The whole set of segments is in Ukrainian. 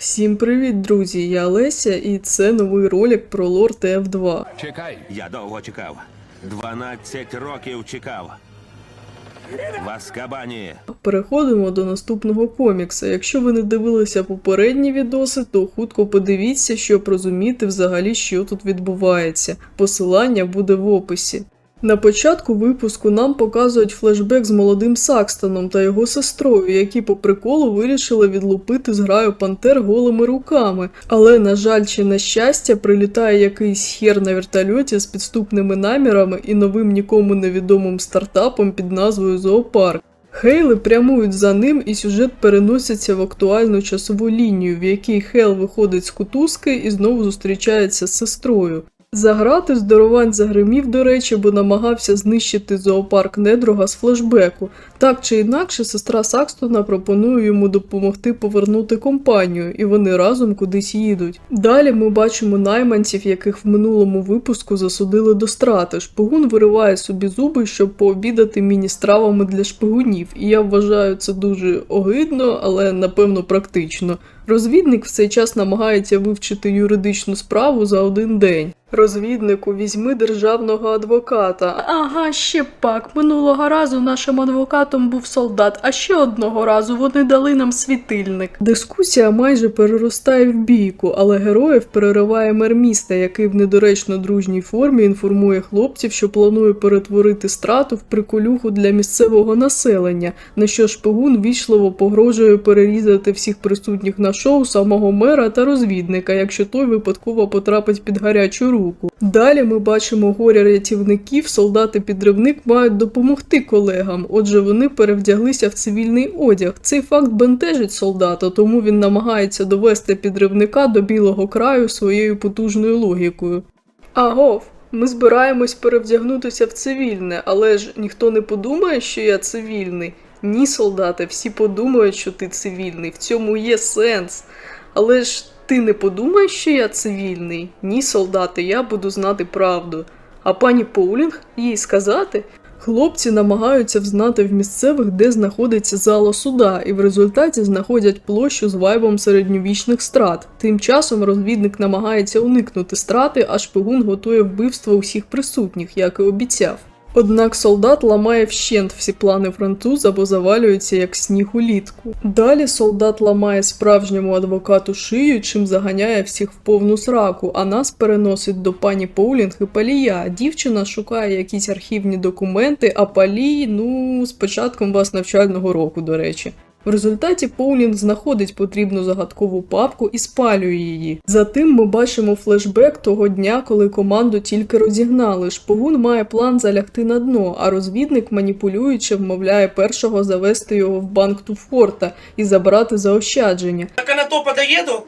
Всім привіт, друзі! Я Леся, і це новий ролик про лор ТФ2. Чекай, Я довго чекав. 12 років чекав. В Аскабані. Переходимо до наступного комікса. Якщо ви не дивилися попередні відоси, то хутко подивіться, щоб розуміти взагалі, що тут відбувається. Посилання буде в описі. На початку випуску нам показують флешбек з молодим Сакстоном та його сестрою, які по приколу вирішили відлупити зграю пантер голими руками. Але, на жаль, чи на щастя, прилітає якийсь хер на вертольоті з підступними намірами і новим нікому невідомим стартапом під назвою Зоопарк. Хейли прямують за ним, і сюжет переноситься в актуальну часову лінію, в якій Хейл виходить з кутузки і знову зустрічається з сестрою. Заграти здоровань загримів, до речі, бо намагався знищити зоопарк недруга з флешбеку. Так чи інакше, сестра Сакстона пропонує йому допомогти повернути компанію, і вони разом кудись їдуть. Далі ми бачимо найманців, яких в минулому випуску засудили до страти. Шпигун вириває собі зуби, щоб пообідати міні-стравами для шпигунів, і я вважаю це дуже огидно, але напевно практично. Розвідник в цей час намагається вивчити юридичну справу за один день. Розвіднику, візьми державного адвоката. Ага, ще пак. Минулого разу нашим адвокатом був солдат, а ще одного разу вони дали нам світильник. Дискусія майже переростає в бійку, але героїв перериває мер міста, який в недоречно дружній формі інформує хлопців, що планує перетворити страту в приколюху для місцевого населення, на що шпигун вічливо погрожує перерізати всіх присутніх на шоу самого мера та розвідника, якщо той випадково потрапить під гарячу руку. Далі ми бачимо горя рятівників, солдати-підривник мають допомогти колегам, отже, вони перевдяглися в цивільний одяг. Цей факт бентежить солдата, тому він намагається довести підривника до білого краю своєю потужною логікою. Агов, ми збираємось перевдягнутися в цивільне, але ж ніхто не подумає, що я цивільний. Ні, солдате, всі подумають, що ти цивільний, в цьому є сенс. Але ж ти не подумаєш, що я цивільний? Ні, солдати, я буду знати правду. А пані Поулінг їй сказати? Хлопці намагаються взнати в місцевих, де знаходиться зала суда, і в результаті знаходять площу з вайбом середньовічних страт. Тим часом розвідник намагається уникнути страти, а шпигун готує вбивство усіх присутніх, як і обіцяв. Однак солдат ламає вщент всі плани француза, бо завалюється як сніг улітку. Далі солдат ламає справжньому адвокату шию, чим заганяє всіх в повну сраку, а нас переносить до пані Поулінг і Палія. Дівчина шукає якісь архівні документи, а Палій, ну, з початком вас навчального року, до речі. В результаті Поулінг знаходить потрібну загадкову папку і спалює її. Затим ми бачимо флешбек того дня, коли команду тільки розігнали. Шпигун має план залягти на дно, а розвідник, маніпулюючи, вмовляє першого завести його в банк Туфорта і забрати заощадження. До Конотопа доеду?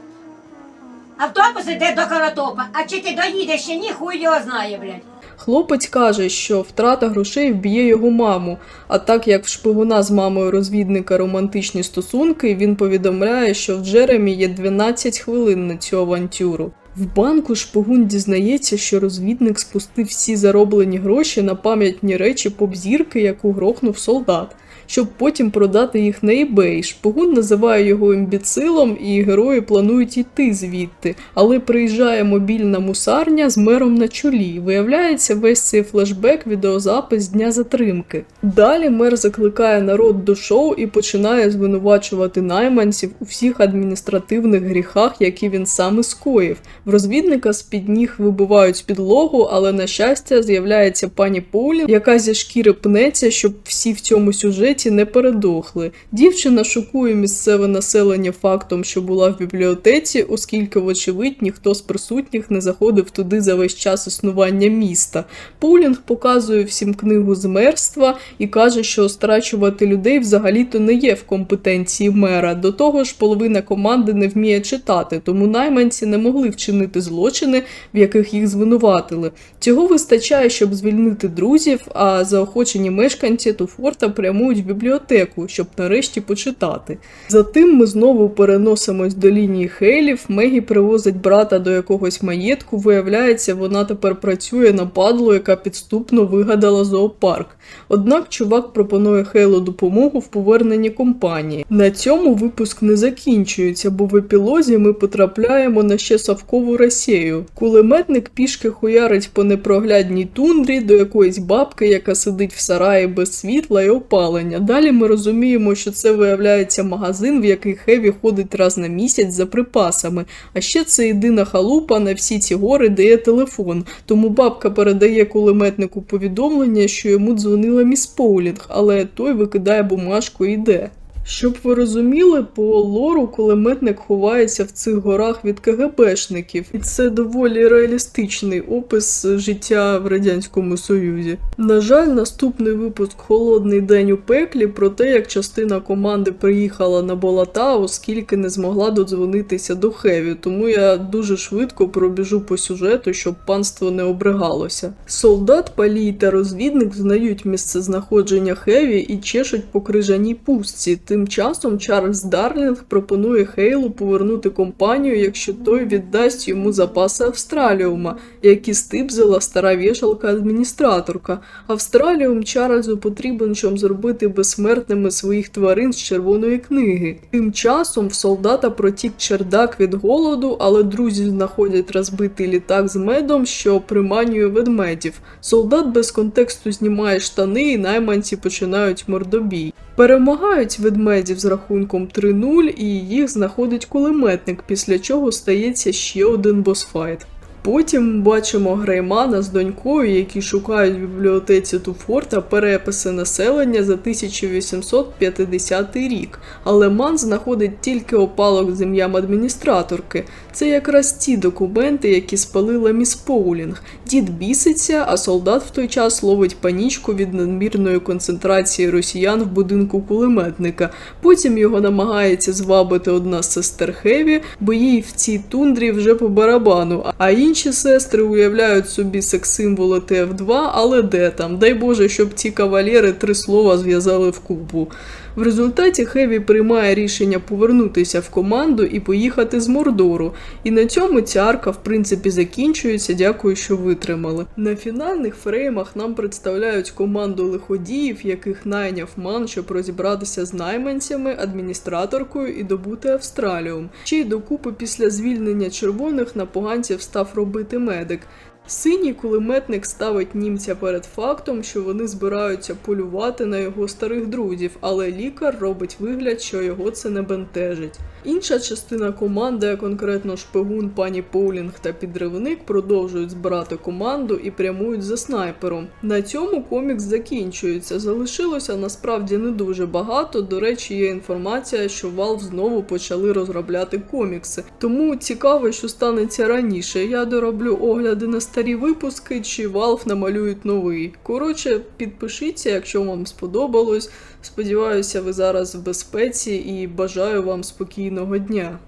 Автобус іде до Каратопа, а чи ти доїдеш ще ні, хуй його знає, блядь. Хлопець каже, що втрата грошей вб'є його маму. А так як в шпигуна з мамою розвідника романтичні стосунки, він повідомляє, що в Джеремі є 12 хвилин на цю авантюру. В банку шпигун дізнається, що розвідник спустив всі зароблені гроші на пам'ятні речі поп-зірки, яку грохнув солдат, щоб потім продати їх на eBay. Шпигун називає його імбіцилом, і герої планують йти звідти. Але приїжджає мобільна мусарня з мером на чолі. Виявляється, весь цей флешбек відеозапис дня затримки. Далі мер закликає народ до шоу і починає звинувачувати найманців у всіх адміністративних гріхах, які він саме скоїв. В розвідника з-під ніг вибивають підлогу, але на щастя з'являється пані Поулін, яка зі шкіри пнеться, щоб всі в цьому сюжеті не передохли. Дівчина шокує місцеве населення фактом, що була в бібліотеці, оскільки, вочевидь, ніхто з присутніх не заходив туди за весь час існування міста. Пулінг показує всім книгу змерства і каже, що страчувати людей взагалі-то не є в компетенції мера. До того ж, половина команди не вміє читати, тому найманці не могли вчинити злочини, в яких їх звинуватили. Цього вистачає, щоб звільнити друзів, а заохочені мешканці Туфорта прямують в бібліотеку, щоб нарешті почитати. Затим ми знову переносимось до лінії Хейлів. Мегі привозить брата до якогось маєтку. Виявляється, вона тепер працює на падлу, яка підступно вигадала зоопарк. Однак чувак пропонує Хейлу допомогу в поверненні компанії. На цьому випуск не закінчується, бо в епілозі ми потрапляємо на ще Савкову Росію. Кулеметник пішки хуярить по непроглядній тундрі до якоїсь бабки, яка сидить в сараї без світла і опалення. Далі ми розуміємо, що це виявляється магазин, в який Хеві ходить раз на місяць за припасами. А ще це єдина халупа на всі ці гори, де є телефон. Тому бабка передає кулеметнику повідомлення, що йому дзвонила міс Поулінг, але той викидає бумажку і йде. Щоб ви розуміли, по лору кулеметник ховається в цих горах від КГБшників, і це доволі реалістичний опис життя в радянському союзі. На жаль, наступний випуск Холодний день у пеклі про те, як частина команди приїхала на болота, оскільки не змогла додзвонитися до Хеві. Тому я дуже швидко пробіжу по сюжету, щоб панство не обригалося. Солдат, палій та розвідник знають місце знаходження Хеві і чешуть по крижаній пустці. Тим часом Чарльз Дарлінг пропонує Хейлу повернути компанію, якщо той віддасть йому запаси Австраліума, які стибзила стара вішалка-адміністраторка. Австраліум Чарльзу потрібен, щоб зробити безсмертними своїх тварин з червоної книги. Тим часом в солдата протік чердак від голоду, але друзі знаходять розбитий літак з медом, що приманює ведмедів. Солдат без контексту знімає штани, і найманці починають мордобій. Перемагають ведмедів з рахунком 3-0, і їх знаходить кулеметник, після чого стається ще один босфайт. Потім бачимо Греймана з донькою, які шукають в бібліотеці Туфорта переписи населення за 1850 рік, але Ман знаходить тільки опалок з ім'ям адміністраторки. Це якраз ті документи, які спалила міс Поулінг. Дід біситься, а солдат в той час ловить панічку від надмірної концентрації росіян в будинку кулеметника. Потім його намагається звабити одна з сестер Хеві, бо їй в цій тундрі вже по барабану. А інші сестри уявляють собі секс-символи ТФ2, але де там? Дай Боже, щоб ці кавалери три слова зв'язали в купу. В результаті Хеві приймає рішення повернутися в команду і поїхати з Мордору. І на цьому ця арка, в принципі, закінчується. Дякую, що витримали. На фінальних фреймах нам представляють команду лиходіїв, яких найняв ман, щоб розібратися з найманцями, адміністраторкою і добути Австраліум. Ще й докупи після звільнення червоних на поганців став робити медик. Синій кулеметник ставить німця перед фактом, що вони збираються полювати на його старих друзів, але лікар робить вигляд, що його це не бентежить. Інша частина команди, а конкретно шпигун пані Поулінг та підривник, продовжують збирати команду і прямують за снайпером. На цьому комікс закінчується. Залишилося насправді не дуже багато. До речі, є інформація, що Valve знову почали розробляти комікси. Тому цікаво, що станеться раніше. Я дороблю огляди на старі випуски, чи Valve намалюють новий. Коротше, підпишіться, якщо вам сподобалось. Сподіваюся, ви зараз в безпеці і бажаю вам спокійного дня.